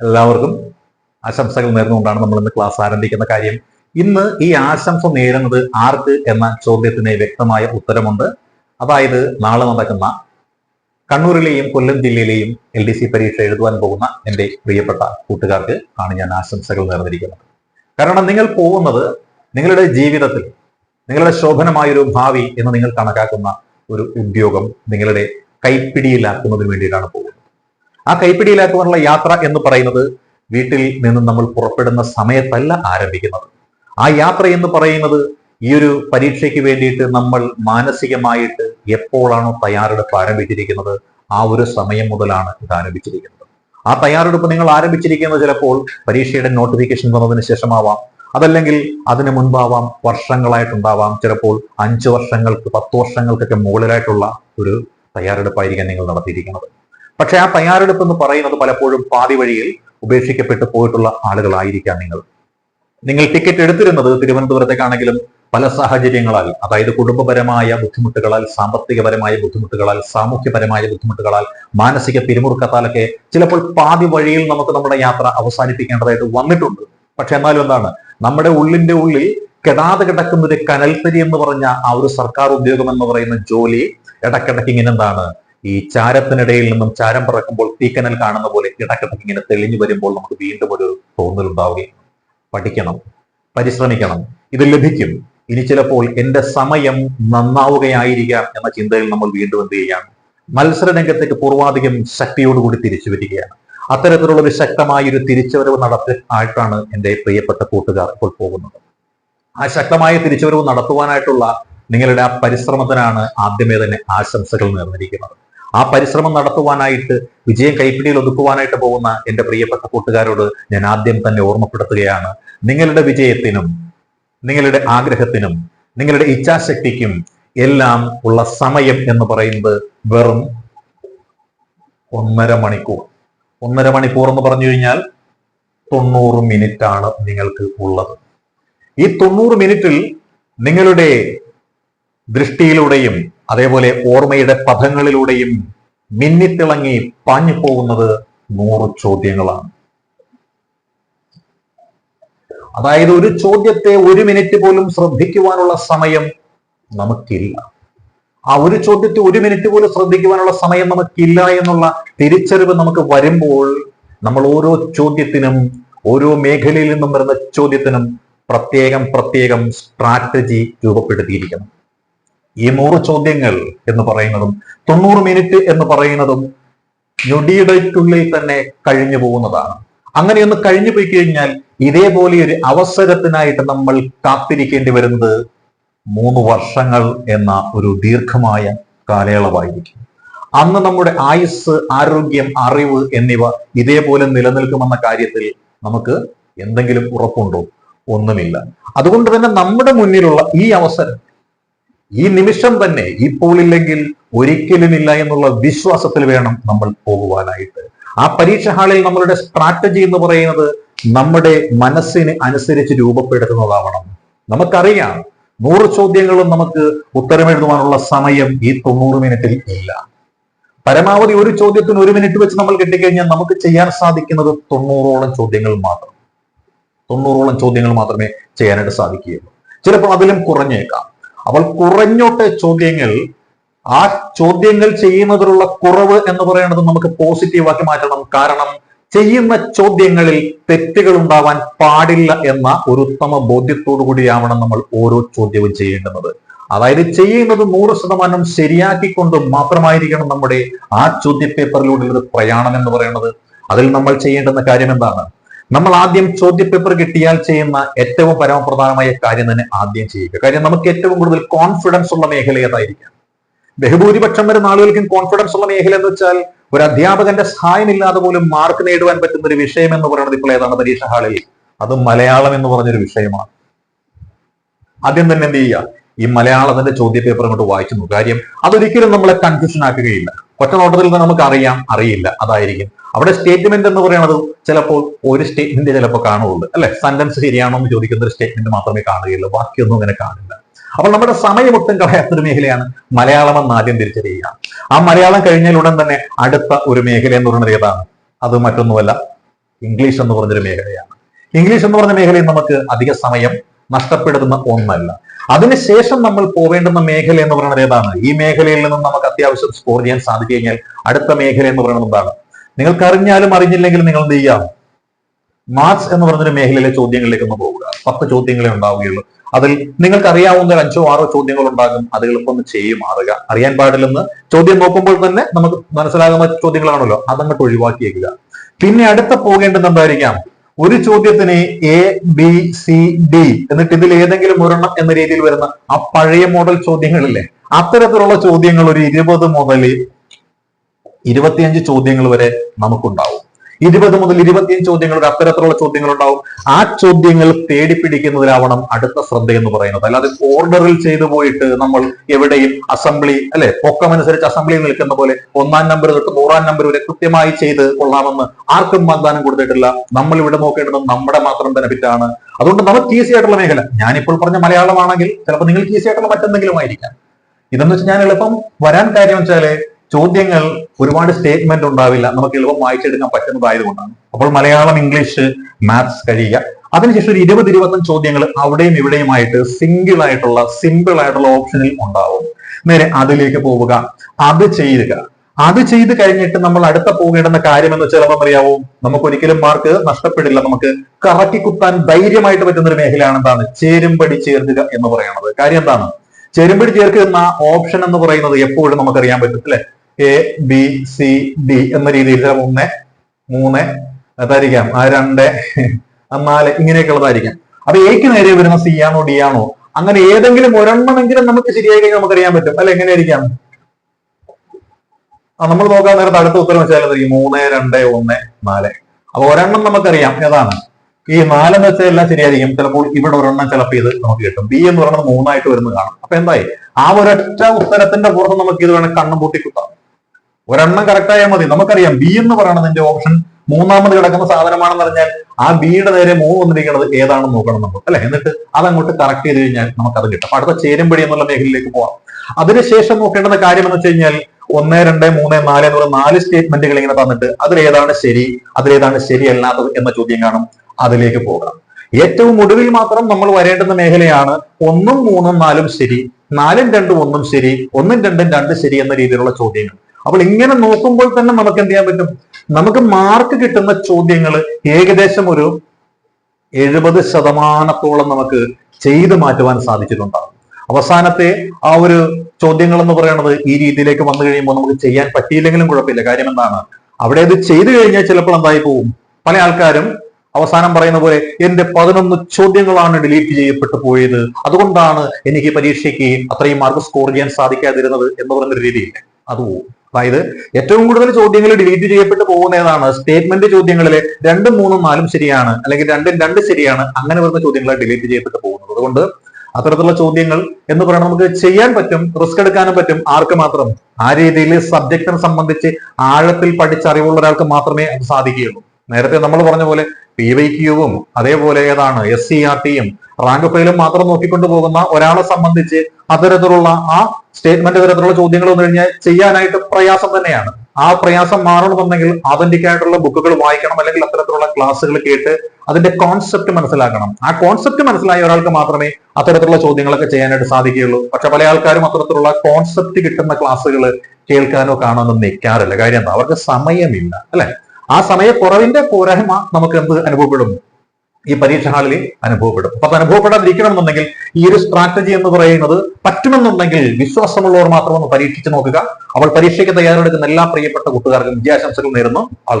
എല്ലാവർക്കും ആശംസകൾ നേർന്നുകൊണ്ടാണ് നമ്മൾ ഇന്ന് ക്ലാസ് ആരംഭിക്കുന്ന കാര്യം. ഇന്ന് ഈ ആശംസ നേരുന്നത് ആർക്ക് എന്ന ചോദ്യത്തിന് വ്യക്തമായ ഉത്തരമുണ്ട്. അതായത് നാളെ നടക്കുന്ന കണ്ണൂരിലെയും കൊല്ലം ജില്ലയിലെയും എൽ ഡി സി പരീക്ഷ എഴുതുവാൻ പോകുന്ന എന്റെ പ്രിയപ്പെട്ട കൂട്ടുകാർക്ക് ആണ് ഞാൻ ആശംസകൾ നേർന്നിരിക്കുന്നത്. കാരണം നിങ്ങൾ പോകുന്നത് നിങ്ങളുടെ ജീവിതത്തിൽ നിങ്ങളുടെ ശോഭനമായൊരു ഭാവി എന്ന് നിങ്ങൾ കണക്കാക്കുന്ന ഒരു ഉദ്യോഗം നിങ്ങളുടെ കൈപ്പിടിയിലാക്കുന്നതിന് വേണ്ടിയിട്ടാണ് പോകുന്നത്. ആ കൈപ്പിടിയിലാക്കുവാനുള്ള യാത്ര എന്ന് പറയുന്നത് വീട്ടിൽ നിന്ന് നമ്മൾ പുറപ്പെടുന്ന സമയത്തല്ല ആരംഭിക്കുന്നത്. ആ യാത്ര എന്ന് പറയുന്നത് ഈ ഒരു പരീക്ഷയ്ക്ക് വേണ്ടിയിട്ട് നമ്മൾ മാനസികമായിട്ട് എപ്പോഴാണോ തയ്യാറെടുപ്പ് ആരംഭിച്ചിരിക്കുന്നത് ആ ഒരു സമയം മുതലാണ് ഇത് ആരംഭിച്ചിരിക്കുന്നത്. ആ തയ്യാറെടുപ്പ് നിങ്ങൾ ആരംഭിച്ചിരിക്കുന്നത് ചിലപ്പോൾ പരീക്ഷയുടെ നോട്ടിഫിക്കേഷൻ വന്നതിന് ശേഷമാവാം അതല്ലെങ്കിൽ അതിന് മുൻപാവാം വർഷങ്ങളായിട്ടുണ്ടാവാം ചിലപ്പോൾ അഞ്ച് വർഷങ്ങൾക്ക് പത്ത് വർഷങ്ങൾക്കൊക്കെ മുകളിലായിട്ടുള്ള ഒരു തയ്യാറെടുപ്പായിരിക്കാം നിങ്ങൾ നടത്തിയിരിക്കുന്നത്. പക്ഷെ ആ തയ്യാറെടുപ്പ് എന്ന് പറയുന്നത് പലപ്പോഴും പാതി വഴിയിൽ ഉപേക്ഷിക്കപ്പെട്ടു പോയിട്ടുള്ള ആളുകളായിരിക്കാം നിങ്ങൾ. നിങ്ങൾ ടിക്കറ്റ് എടുത്തിരുന്നത് തിരുവനന്തപുരത്തേക്കാണെങ്കിലും പല സാഹചര്യങ്ങളാൽ അതായത് കുടുംബപരമായ ബുദ്ധിമുട്ടുകളാൽ സാമ്പത്തികപരമായ ബുദ്ധിമുട്ടുകളാൽ സാമൂഹ്യപരമായ ബുദ്ധിമുട്ടുകളാൽ മാനസിക പിരിമുറുക്കത്താലൊക്കെ ചിലപ്പോൾ പാതി വഴിയിൽ നമുക്ക് നമ്മുടെ യാത്ര അവസാനിപ്പിക്കേണ്ടതായിട്ട് വന്നിട്ടുണ്ട്. പക്ഷെ എന്നാലും എന്താണ് നമ്മുടെ ഉള്ളിന്റെ ഉള്ളിൽ കെടാതെ കിടക്കുന്ന ഒരു കനൽത്തരി എന്ന് പറഞ്ഞ ആ ഒരു സർക്കാർ ഉദ്യോഗം എന്ന് പറയുന്ന ജോലി എന്താണ് ഈ ചാരത്തിനിടയിൽ നിന്നും ചാരം പറക്കുമ്പോൾ തീക്കനൽ കാണുന്ന പോലെ ഇടക്കിടക്ക് ഇങ്ങനെ തെളിഞ്ഞു വരുമ്പോൾ നമുക്ക് വീണ്ടും ഒരു തോന്നൽ ഉണ്ടാവുകയും പഠിക്കണം പരിശ്രമിക്കണം. ഇത് ലഭിക്കും. ഇനി ചിലപ്പോൾ എന്റെ സമയം നന്നാവുകയായിരിക്കാം എന്ന ചിന്തയിൽ നമ്മൾ വീണ്ടും എന്ത് ചെയ്യുകയാണ്? മത്സര രംഗത്തേക്ക് പൂർവാധികം ശക്തിയോടുകൂടി തിരിച്ചു വരികയാണ്. അത്തരത്തിലുള്ള ഒരു ശക്തമായ ഒരു തിരിച്ചുവരവ് നടത്തി ആയിട്ടാണ് എന്റെ പ്രിയപ്പെട്ട കൂട്ടുകാർ ഇപ്പോൾ പോകുന്നത്. ആ ശക്തമായ തിരിച്ചുവരവ് നടത്തുവാനായിട്ടുള്ള നിങ്ങളുടെ ആ പരിശ്രമത്തിനാണ് ആദ്യമേ തന്നെ ആശംസകൾ നേർന്നിരിക്കുന്നത്. ആ പരിശ്രമം നടത്തുവാനായിട്ട് വിജയം കൈപ്പിടിയിൽ ഒതുക്കുവാനായിട്ട് പോകുന്ന എന്റെ പ്രിയപ്പെട്ട കൂട്ടുകാരോട് ഞാൻ ആദ്യം തന്നെ ഓർമ്മപ്പെടുത്തുകയാണ്. നിങ്ങളുടെ വിജയത്തിനും നിങ്ങളുടെ ആഗ്രഹത്തിനും നിങ്ങളുടെ ഇച്ഛാശക്തിക്കും എല്ലാം ഉള്ള സമയം എന്ന് പറയുന്നത് വെറും ഒന്നര മണിക്കൂർ. ഒന്നര മണിക്കൂർ എന്ന് പറഞ്ഞു കഴിഞ്ഞാൽ തൊണ്ണൂറ് മിനിറ്റ് ആണ് നിങ്ങൾക്ക് ഉള്ളത്. ഈ തൊണ്ണൂറ് മിനിറ്റിൽ നിങ്ങളുടെ ദൃഷ്ടിയിലൂടെയും അതേപോലെ ഓർമ്മയുടെ പഥങ്ങളിലൂടെയും മിന്നിത്തിളങ്ങി പാഞ്ഞു പോകുന്നത് നൂറ് ചോദ്യങ്ങളാണ്. അതായത് ഒരു ചോദ്യത്തെ ഒരു മിനിറ്റ് പോലും ശ്രദ്ധിക്കുവാനുള്ള സമയം നമുക്കില്ല. ആ ഒരു ചോദ്യത്തെ ഒരു മിനിറ്റ് പോലും ശ്രദ്ധിക്കുവാനുള്ള സമയം നമുക്കില്ല എന്നുള്ള തിരിച്ചറിവ് നമുക്ക് വരുമ്പോൾ നമ്മൾ ഓരോ ചോദ്യത്തിനും ഓരോ മേഖലയിൽ നിന്നും വരുന്ന ചോദ്യത്തിനും പ്രത്യേകം പ്രത്യേകം സ്ട്രാറ്റജി രൂപപ്പെടുത്തിയിരിക്കണം. ഈ നൂറ് ചോദ്യങ്ങൾ എന്ന് പറയുന്നതും തൊണ്ണൂറ് മിനിറ്റ് എന്ന് പറയുന്നതും ഞൊടിയിടയ്ക്കുള്ളിൽ തന്നെ കഴിഞ്ഞു പോകുന്നതാണ്. അങ്ങനെയൊന്ന് കഴിഞ്ഞു പോയി കഴിഞ്ഞാൽ ഇതേപോലെ ഒരു അവസരത്തിനായിട്ട് നമ്മൾ കാത്തിരിക്കേണ്ടി വരുന്നത് മൂന്ന് വർഷങ്ങൾ എന്ന ഒരു ദീർഘമായ കാലയളവായിരിക്കും. അന്ന് നമ്മുടെ ആയുസ് ആരോഗ്യം അറിവ് എന്നിവ ഇതേപോലെ നിലനിൽക്കുമെന്ന കാര്യത്തിൽ നമുക്ക് എന്തെങ്കിലും ഉറപ്പുണ്ടോ? ഒന്നുമില്ല. അതുകൊണ്ട് തന്നെ നമ്മുടെ മുന്നിലുള്ള ഈ അവസരം ഈ നിമിഷം തന്നെ ഇപ്പോൾ ഇല്ലെങ്കിൽ ഒരിക്കലുമില്ല എന്നുള്ള വിശ്വാസത്തിൽ വേണം നമ്മൾ പോകുവാനായിട്ട്. ആ പരീക്ഷ ഹാളിൽ നമ്മളുടെ സ്ട്രാറ്റജി എന്ന് പറയുന്നത് നമ്മുടെ മനസ്സിന് അനുസരിച്ച് രൂപപ്പെടുത്തുന്നതാവണം. നമുക്കറിയാം നൂറ് ചോദ്യങ്ങളും നമുക്ക് ഉത്തരമെഴുതുവാനുള്ള സമയം ഈ തൊണ്ണൂറ് മിനിറ്റിൽ ഇല്ല. പരമാവധി ഒരു ചോദ്യത്തിന് ഒരു മിനിറ്റ് വെച്ച് നമ്മൾ കിട്ടിക്കഴിഞ്ഞാൽ നമുക്ക് ചെയ്യാൻ സാധിക്കുന്നത് തൊണ്ണൂറോളം ചോദ്യങ്ങൾ മാത്രം. തൊണ്ണൂറോളം ചോദ്യങ്ങൾ മാത്രമേ ചെയ്യാനായിട്ട് സാധിക്കുകയുള്ളൂ. ചിലപ്പോൾ അതിലും കുറഞ്ഞേക്കാം. അപ്പോൾ കുറഞ്ഞോട്ടെ ചോദ്യങ്ങൾ ആ ചോദ്യങ്ങൾ ചെയ്യുന്നതിലുള്ള കുറവ് എന്ന് പറയുന്നത് നമുക്ക് പോസിറ്റീവാക്കി മാറ്റണം. കാരണം ചെയ്യുന്ന ചോദ്യങ്ങളിൽ തെറ്റുകൾ ഉണ്ടാവാൻ പാടില്ല എന്ന ഒരു ഉത്തമ ബോധ്യത്തോടു കൂടിയാവണം നമ്മൾ ഓരോ ചോദ്യവും ചെയ്യേണ്ടുന്നത്. അതായത് ചെയ്യുന്നത് നൂറ് ശതമാനം ശരിയാക്കിക്കൊണ്ട് മാത്രമായിരിക്കണം നമ്മുടെ ആ ചോദ്യ പേപ്പറിലൂടെയുള്ള പ്രയാണം എന്ന് പറയുന്നത്. അതിൽ നമ്മൾ ചെയ്യേണ്ടുന്ന കാര്യം എന്താണ്? നമ്മൾ ആദ്യം ചോദ്യപേപ്പർ കിട്ടിയാൽ ചെയ്യുന്ന ഏറ്റവും പരമപ്രധാനമായ കാര്യം തന്നെ ആദ്യം ചെയ്യുക. കാര്യം നമുക്ക് ഏറ്റവും കൂടുതൽ കോൺഫിഡൻസ് ഉള്ള മേഖല ഏതായിരിക്കാം? ബഹുഭൂരിപക്ഷം വരുന്ന ആളുകൾക്കും കോൺഫിഡൻസ് ഉള്ള മേഖല എന്ന് വെച്ചാൽ ഒരു അധ്യാപകന്റെ സഹായമില്ലാതെ പോലും മാർക്ക് നേടുവാൻ പറ്റുന്ന ഒരു വിഷയം എന്ന് പറയുന്നത് ഇപ്പോൾ ഏതാണ് പരീക്ഷ ഹാളിൽ. അത് മലയാളം എന്ന് പറഞ്ഞൊരു വിഷയമാണ്. ആദ്യം തന്നെ എന്ത് ചെയ്യുക? ഈ മലയാളത്തിന്റെ ചോദ്യപേപ്പർ അങ്ങോട്ട് വായിച്ചു കാര്യം അതൊരിക്കലും നമ്മളെ കൺഫ്യൂഷൻ ആക്കുകയില്ല. ഒറ്റ നോട്ടത്തിൽ നമുക്ക് അറിയാം അറിയില്ല. അതായിരിക്കും. അവിടെ സ്റ്റേറ്റ്മെന്റ് എന്ന് പറയുന്നത് ചിലപ്പോൾ ഒരു സ്റ്റേറ്റ്മെന്റ് ചിലപ്പോൾ കാണുള്ളൂ അല്ലെ? സെന്റൻസ് ശരിയാണോ എന്ന് ചോദിക്കുന്ന ഒരു സ്റ്റേറ്റ്മെന്റ് മാത്രമേ കാണുകയുള്ളൂ. ബാക്കിയൊന്നും അങ്ങനെ കാണില്ല. അപ്പോൾ നമ്മുടെ സമയമൊട്ടും കളയാത്തൊരു മേഖലയാണ് മലയാളം എന്ന് ആദ്യം തിരിച്ചറിയുക. ആ മലയാളം കഴിഞ്ഞാൽ ഉടൻ തന്നെ അടുത്ത ഒരു മേഖല എന്ന് പറയുന്നത് ഏതാണ്? അത് മറ്റൊന്നുമല്ല ഇംഗ്ലീഷ് എന്ന് പറഞ്ഞൊരു മേഖലയാണ്. ഇംഗ്ലീഷ് എന്ന് പറഞ്ഞ മേഖലയിൽ നമുക്ക് അധിക സമയം നഷ്ടപ്പെടുത്തുന്ന ഒന്നല്ല. അതിനുശേഷം നമ്മൾ പോവേണ്ടുന്ന മേഖല എന്ന് പറയുന്നത് ഏതാണ്? ഈ മേഖലയിൽ നിന്നും നമുക്ക് അത്യാവശ്യം സ്കോർ ചെയ്യാൻ സാധിച്ചു കഴിഞ്ഞാൽ അടുത്ത മേഖല എന്ന് പറയുന്നത് എന്താണ്? നിങ്ങൾക്ക് അറിഞ്ഞാലും അറിഞ്ഞില്ലെങ്കിലും നിങ്ങൾ എന്ത് ചെയ്യാം? മാത്സ് എന്ന് പറഞ്ഞൊരു മേഖലയിലെ ചോദ്യങ്ങളിലേക്ക് ഒന്ന് പോവുക. പത്ത് ചോദ്യങ്ങളെ ഉണ്ടാവുകയുള്ളൂ. അതിൽ നിങ്ങൾക്ക് അറിയാവുന്ന ഒരു അഞ്ചോ ആറോ ചോദ്യങ്ങൾ ഉണ്ടാകും. അത് എളുപ്പം ചെയ്യും മാറുക അറിയാൻ പാടില്ലെന്ന് ചോദ്യം നോക്കുമ്പോൾ തന്നെ നമുക്ക് മനസ്സിലാകുന്ന ചോദ്യങ്ങളാണല്ലോ. അതങ്ങോട്ട് ഒഴിവാക്കിയേക്കുക. പിന്നെ അടുത്ത പോകേണ്ടത് എന്തായിരിക്കാം? ഒരു ചോദ്യത്തിന് എ ബി സി ഡി എന്നിട്ട് ഇതിൽ ഏതെങ്കിലും ഒരെണ്ണം എന്ന രീതിയിൽ വരുന്ന ആ പഴയ മോഡൽ ചോദ്യങ്ങളില്ലേ? അത്തരത്തിലുള്ള ചോദ്യങ്ങൾ ഒരു ഇരുപത് മുതൽ ഇരുപത്തിയഞ്ച് ചോദ്യങ്ങൾ വരെ നമുക്കുണ്ടാവും. ഇരുപത് മുതൽ ഇരുപത്തിയഞ്ച് ചോദ്യങ്ങൾ വരെ അത്തരത്തിലുള്ള ചോദ്യങ്ങൾ ഉണ്ടാവും ആ ചോദ്യങ്ങൾ തേടി പിടിക്കുന്നതിലാവണം അടുത്ത ശ്രദ്ധ എന്ന് പറയുന്നത്. അല്ലാതെ ഓർഡറിൽ ചെയ്തു പോയിട്ട് നമ്മൾ എവിടെയും അസംബ്ലി അല്ലെ? പൊക്കമനുസരിച്ച് അസംബ്ലിയിൽ നിൽക്കുന്ന പോലെ ഒന്നാം നമ്പർ തൊട്ട് നൂറാം നമ്പർ വരെ കൃത്യമായി ചെയ്ത് കൊള്ളാമെന്ന് ആർക്കും വാഗ്ദാനം കൊടുത്തിട്ടില്ല. നമ്മൾ ഇവിടെ നോക്കേണ്ടത് നമ്മുടെ മാത്രം ബെനിഫിറ്റ് ആണ്. അതുകൊണ്ട് നമുക്ക് ഈസി ആയിട്ടുള്ള മേഖല. ഞാനിപ്പോൾ പറഞ്ഞ മലയാളമാണെങ്കിൽ ചിലപ്പോൾ നിങ്ങൾക്ക് ഈസി ആയിട്ടുള്ള മറ്റെന്തെങ്കിലും ആയിരിക്കാം ഇതെന്ന് വെച്ചാൽ ഞാൻ എളുപ്പം വരാൻ കാര്യം വെച്ചാൽ ചോദ്യങ്ങൾ ഒരുപാട് സ്റ്റേറ്റ്മെന്റ് ഉണ്ടാവില്ല. നമുക്ക് എളുപ്പം വായിച്ചെടുക്കാൻ പറ്റുന്നതായതുകൊണ്ടാണ്. അപ്പോൾ മലയാളം ഇംഗ്ലീഷ് മാത്സ് കഴിയുക. അതിനുശേഷം ഒരു ഇരുപത് ഇരുപത്തഞ്ച് ചോദ്യങ്ങൾ അവിടെയും ഇവിടെയുമായിട്ട് സിംഗിൾ ആയിട്ടുള്ള സിമ്പിൾ ആയിട്ടുള്ള ഓപ്ഷനിൽ ഉണ്ടാവും. നേരെ അതിലേക്ക് പോവുക. അത് ചെയ്യുക. അത് ചെയ്ത് കഴിഞ്ഞിട്ട് നമ്മൾ അടുത്ത പോകേണ്ടുന്ന കാര്യം എന്ന് ചിലപ്പോൾ അറിയാവും നമുക്ക് ഒരിക്കലും മാർക്ക് നഷ്ടപ്പെടില്ല. നമുക്ക് കറക്കി കുത്താൻ ധൈര്യമായിട്ട് പറ്റുന്ന ഒരു മേഖലയാണ് എന്താണ്? ചേരുംപടി ചേർക്കുക എന്ന് പറയുന്നത്. കാര്യം എന്താണ്? ചേരുംപടി ചേർക്കുന്ന ഓപ്ഷൻ എന്ന് പറയുന്നത് എപ്പോഴും നമുക്ക് അറിയാൻ പറ്റും അല്ലെ? എ ബി സി ഡി എന്ന രീതിയിൽ ഒന്ന് മൂന്ന് അതായിരിക്കാം. ആ രണ്ട് നാല് ഇങ്ങനെയൊക്കെയുള്ളതായിരിക്കാം. അപ്പൊ എക്ക് നേരെ വരുന്ന സി ആണോ ഡി ആണോ? അങ്ങനെ ഏതെങ്കിലും ഒരെണ്ണമെങ്കിലും നമുക്ക് ശരിയായി കഴിഞ്ഞാൽ നമുക്കറിയാൻ പറ്റും. അല്ലെ? എങ്ങനെയായിരിക്കാം? ആ നമ്മൾ നോക്കാൻ നേരത്തെ അടുത്ത ഉത്തരം വെച്ചാൽ മൂന്ന് രണ്ട് ഒന്ന് നാല്. അപ്പൊ ഒരെണ്ണം നമുക്കറിയാം. ഏതാണ്? ഈ നാലെന്ന് വെച്ചാൽ എല്ലാം ശരിയായിരിക്കും. ചിലപ്പോൾ ഇവിടെ ഒരെണ്ണം ചിലപ്പോൾ ഇത് നമുക്ക് കിട്ടും. ബി എന്ന് പറയുന്നത് മൂന്നായിട്ട് വരുന്നത് കാണാം. അപ്പൊ എന്തായി? ആ ഒരൊറ്റ ഉത്തരത്തിന്റെ പുറത്ത് നമുക്ക് ഇത് വേണം കണ്ണും പൂട്ടിക്കുത്താം ഒരെണ്ണം കറക്റ്റ് ആയാൽ മതി. നമുക്കറിയാം ബി എന്ന് പറയുന്നതിന്റെ ഓപ്ഷൻ മൂന്നാമത് കിടക്കുന്ന സാധനമാണെന്ന് പറഞ്ഞാൽ ആ ബിയുടെ നേരെ മൂവ് വന്നിരിക്കുന്നത് ഏതാണെന്ന് നോക്കണം നമ്മൾ. അല്ലെ? എന്നിട്ട് അതങ്ങോട്ട് കറക്റ്റ് ചെയ്ത് കഴിഞ്ഞാൽ നമുക്ക് അത് കിട്ടും അടുത്ത ചേരുംപടി എന്നുള്ള മേഖലയിലേക്ക് പോവാം. അതിനുശേഷം നോക്കേണ്ടുന്ന കാര്യം എന്ന് വെച്ച് കഴിഞ്ഞാൽ ഒന്ന് രണ്ട് മൂന്ന് നാല് എന്ന് പറയുന്ന നാല് സ്റ്റേറ്റ്മെന്റുകൾ ഇങ്ങനെ തന്നിട്ട് അതിലേതാണ് ശരി അതിലേതാണ് ശരിയല്ലാത്തത് എന്ന ചോദ്യം കാണും. അതിലേക്ക് പോകാം ഏറ്റവും ഒടുവിൽ മാത്രം നമ്മൾ വരേണ്ടുന്ന മേഖലയാണ് ഒന്നും മൂന്നും നാലും ശരി നാലും രണ്ടും ഒന്നും ശരി ഒന്നും രണ്ടും രണ്ട് ശരി എന്ന രീതിയിലുള്ള ചോദ്യങ്ങൾ. അപ്പോൾ ഇങ്ങനെ നോക്കുമ്പോൾ തന്നെ നമുക്ക് എന്ത് ചെയ്യാൻ പറ്റും? നമുക്ക് മാർക്ക് കിട്ടുന്ന ചോദ്യങ്ങൾ ഏകദേശം ഒരു എഴുപത് ശതമാനത്തോളം നമുക്ക് ചെയ്തു മാറ്റുവാൻ സാധിച്ചിട്ടുണ്ടാകും. അവസാനത്തെ ആ ഒരു ചോദ്യങ്ങൾ എന്ന് പറയുന്നത് ഈ രീതിയിലേക്ക് വന്നു കഴിയുമ്പോൾ നമുക്ക് ചെയ്യാൻ പറ്റിയില്ലെങ്കിലും കുഴപ്പമില്ല. കാര്യം എന്താണ്? അവിടെ ഇത് ചെയ്തു കഴിഞ്ഞാൽ ചിലപ്പോൾ എന്തായി പോവും? പല ആൾക്കാരും അവസാനം പറയുന്ന പോലെ എന്റെ പതിനൊന്ന് ചോദ്യങ്ങളാണ് ഡിലീറ്റ് ചെയ്യപ്പെട്ടു പോയത്. അതുകൊണ്ടാണ് എനിക്ക് പരീക്ഷയ്ക്ക് അത്രയും മാർക്ക് സ്കോർ ചെയ്യാൻ സാധിക്കാതിരുന്നത് എന്ന് പറയുന്ന രീതിയില്ല? അത് അതായത് ഏറ്റവും കൂടുതൽ ചോദ്യങ്ങൾ ഡിലീറ്റ് ചെയ്യപ്പെട്ടു പോകുന്നതാണ്. സ്റ്റേറ്റ്മെന്റ് ചോദ്യങ്ങളിലെ രണ്ടും മൂന്നും നാലും ശരിയാണ് അല്ലെങ്കിൽ രണ്ടും രണ്ട് ശരിയാണ് അങ്ങനെ വരുന്ന ചോദ്യങ്ങൾ ഡിലീറ്റ് ചെയ്യപ്പെട്ടു പോകുന്നത്. അതുകൊണ്ട് അത്തരത്തിലുള്ള ചോദ്യങ്ങൾ എന്ന് പറയുന്നത് നമുക്ക് ചെയ്യാൻ പറ്റും റിസ്ക് എടുക്കാനും പറ്റും ആർക്ക് മാത്രം. ആ രീതിയിൽ സബ്ജക്റ്റിനെ സംബന്ധിച്ച് ആഴത്തിൽ പഠിച്ച അറിവുള്ള ഒരാൾക്ക് മാത്രമേ അത് സാധിക്കുകയുള്ളൂ. നേരത്തെ നമ്മൾ പറഞ്ഞ പോലെ പി വൈ ക്യൂവും അതേപോലെ ഏതാണ് എസ് സി ആർ ടിയും റാങ്ക് ഫയലും മാത്രം നോക്കിക്കൊണ്ട് പോകുന്ന ഒരാളെ സംബന്ധിച്ച് അത്തരത്തിലുള്ള ആ സ്റ്റേറ്റ്മെന്റ് തരത്തിലുള്ള ചോദ്യങ്ങൾ വന്നു കഴിഞ്ഞാൽ ചെയ്യാനായിട്ട് പ്രയാസം തന്നെയാണ്. ആ പ്രയാസം മാറണമെന്നുണ്ടെങ്കിൽ ആതന്റിക് ആയിട്ടുള്ള ബുക്കുകൾ വായിക്കണം അല്ലെങ്കിൽ അത്തരത്തിലുള്ള ക്ലാസ്സുകൾ കേട്ട് അതിന്റെ കോൺസെപ്റ്റ് മനസ്സിലാക്കണം. ആ കോൺസെപ്റ്റ് മനസ്സിലായ ഒരാൾക്ക് മാത്രമേ അത്തരത്തിലുള്ള ചോദ്യങ്ങളൊക്കെ ചെയ്യാനായിട്ട് സാധിക്കുകയുള്ളൂ. പക്ഷെ പല ആൾക്കാരും അത്തരത്തിലുള്ള കോൺസെപ്റ്റ് കിട്ടുന്ന ക്ലാസ്സുകൾ കേൾക്കാനോ കാണാനോ നിൽക്കാറില്ല. കാര്യം എന്താ? അവർക്ക് സമയമില്ല അല്ലെ? ആ സമയക്കുറവിന്റെ പോരായ്മ നമുക്ക് എന്ത് അനുഭവപ്പെടും? ഈ പരീക്ഷ ഹാളിൽ അനുഭവപ്പെടും. അപ്പൊ അത് അനുഭവപ്പെടാതിരിക്കണമെന്നുണ്ടെങ്കിൽ ഈ ഒരു സ്ട്രാറ്റജി എന്ന് പറയുന്നത് പറ്റുമെന്നുണ്ടെങ്കിൽ വിശ്വാസമുള്ളവർ മാത്രം ഒന്ന് പരീക്ഷിച്ച് നോക്കുക. അവൾ പരീക്ഷയ്ക്ക് തയ്യാറെടുക്കുന്ന എല്ലാ പ്രിയപ്പെട്ട കൂട്ടുകാർക്കും വിദ്യാശംസകൾ നേരുന്നു. ആൾ